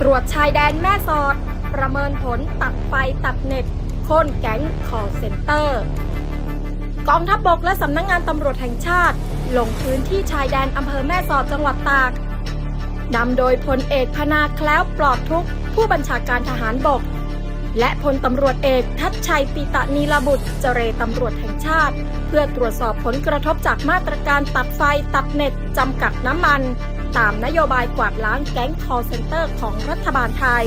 ตรวจชายแดนแม่สอด ประเมินผลตัดไฟตัดเน็ตโค่นแก๊งคอเซ็นเตอร์ กองทัพบบกและสำนักงงานตำรวจแห่งชาติ ลงพื้นที่ชายแดนอำเภอแม่สอดจังหวัดตากนำโดยพลเอกพนาแคล้วปลอดทุกผู้บัญชาการทหารบก และพลตำรวจเอกทัชชัยปิตะนีลบุตรเจรตำรวจแห่งชาติ เพื่อตรวจสอบผลกระทบจากมาตรการตัดไฟตัดเน็ตจำกัดน้ำมัน ตามนโยบายกวาดล้างแก๊ง call center ของรัฐบาลไทย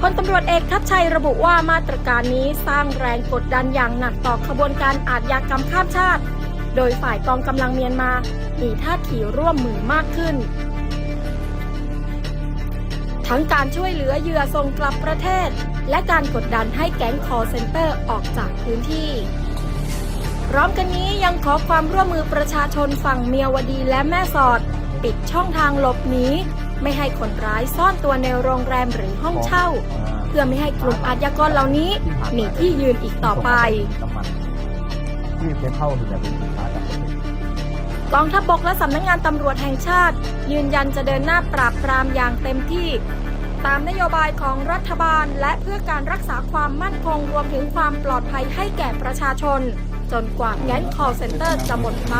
พลตำรวจเอกทัชชัยระบุว่ามาตรการนี้สร้างแรงกดดันอย่างหนักต่อขบวนการอาชญากรรมข้ามชาติ โดยฝ่ายกองกำลังเมียนมามีท่าทีร่วมมือมากขึ้น ทั้งการช่วยเหลือเหยื่อส่งกลับประเทศ และการกดดันให้แก๊ง call center ออกจากพื้นที่ พร้อมกันนี้ยังขอความร่วมมือประชาชนฝั่งเมียวดีและแม่สอด ปิดช่องทางหลบหนีไม่ให้คนร้ายซ่อนตัวในโรงแรมหรือห้องเช่า เพื่อไม่ให้กลุ่มอาชญากรเหล่านี้มีที่ยืนอีกต่อไปน้ำมันที่ไปเข้าถึงจะเป็นสินค้าจากประเทศกองทัพบกและสำนักงงานตำรวจแห่งชาติ ยืนยันจะเดินหน้าปราบปรามอย่างเต็มที่ ตามนโยบายของรัฐบาล และเพื่อการรักษาความมั่นคงรวมถึงความปลอดภัยให้แก่ประชาชน จนกว่าแก๊ง call center จะหมดไป